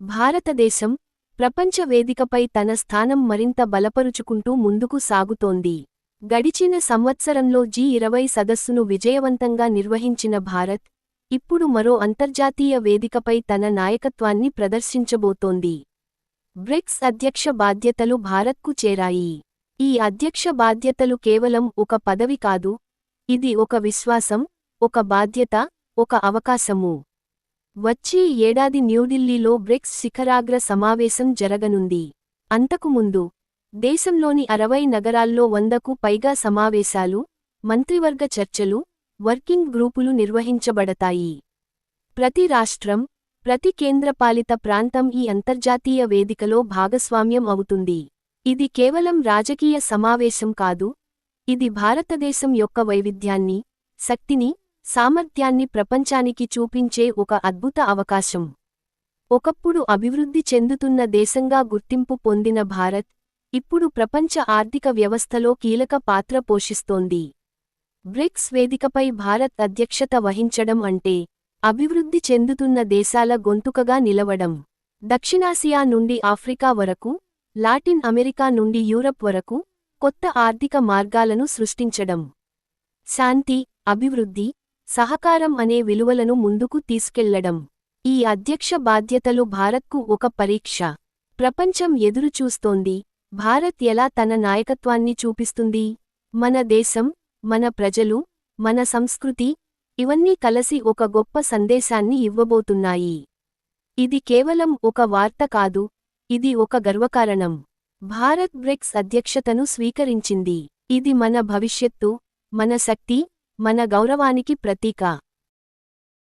భారతదేశం ప్రపంచ వేదికపై తన స్థానం మరింత బలపరుచుకుంటూ ముందుకు సాగుతోంది. గడిచిన సంవత్సరంలో జీ ఇరవై సదస్సును విజయవంతంగా నిర్వహించిన భారత్ ఇప్పుడు మరో అంతర్జాతీయ వేదికపై తన నాయకత్వాన్ని ప్రదర్శించబోతోంది. బ్రిక్స్ అధ్యక్ష బాధ్యతలు భారత్కు చేరాయి. ఈ అధ్యక్ష బాధ్యతలు కేవలం ఒక పదవి కాదు ఇది ఒక విశ్వాసం ఒక బాధ్యత ఒక అవకాశము. వచ్చే ఏడాది న్యూఢిల్లీలో బ్రిక్స్ శిఖరాగ్ర సమావేశం జరగనుంది. అంతకుముందు దేశంలోని అరవై నగరాల్లో వందకు పైగా సమావేశాలు మంత్రివర్గ చర్చలు వర్కింగ్ గ్రూపులు నిర్వహించబడతాయి. ప్రతి రాష్ట్రం ప్రతి కేంద్రపాలిత ప్రాంతం ఈ అంతర్జాతీయ వేదికలో భాగస్వామ్యం అవుతుంది. ఇది కేవలం రాజకీయ సమావేశం కాదు ఇది భారతదేశం యొక్క వైవిధ్యాన్ని శక్తిని సామర్థ్యాన్ని ప్రపంచానికి చూపించే ఒక అద్భుత అవకాశం. ఒకప్పుడు అభివృద్ధి చెందుతున్న దేశంగా గుర్తింపు పొందిన భారత్ ఇప్పుడు ప్రపంచ ఆర్థిక వ్యవస్థలో కీలక పాత్ర పోషిస్తోంది. బ్రిక్స్ వేదికపై భారత్ అధ్యక్షత వహించడం అంటే అభివృద్ధి చెందుతున్న దేశాల గొంతుకగా నిలవడం. దక్షిణాసియా నుండి ఆఫ్రికా వరకు లాటిన్ అమెరికా నుండి యూరప్ వరకు కొత్త ఆర్థిక మార్గాలను సృష్టించడం. శాంతి అభివృద్ధి సహకారం అనే విలువలను ముందుకు తీసుకెళ్ళడం. ఈ అధ్యక్ష బాధ్యతలు భారత్కు ఒక పరీక్ష. ప్రపంచం ఎదురుచూస్తోంది భారత్ ఎలా తన నాయకత్వాన్ని చూపిస్తుంది? మన దేశం మన ప్రజలు మన సంస్కృతి ఇవన్నీ కలసి ఒక గొప్ప సందేశాన్ని ఇవ్వబోతున్నాయి. ఇది కేవలం ఒక వార్త కాదు ఇది ఒక గర్వకారణం. భారత్ బ్రిక్స్ అధ్యక్షతను స్వీకరించింది. ఇది మన భవిష్యత్తు మన శక్తి మన గౌరవానికి ప్రతీక.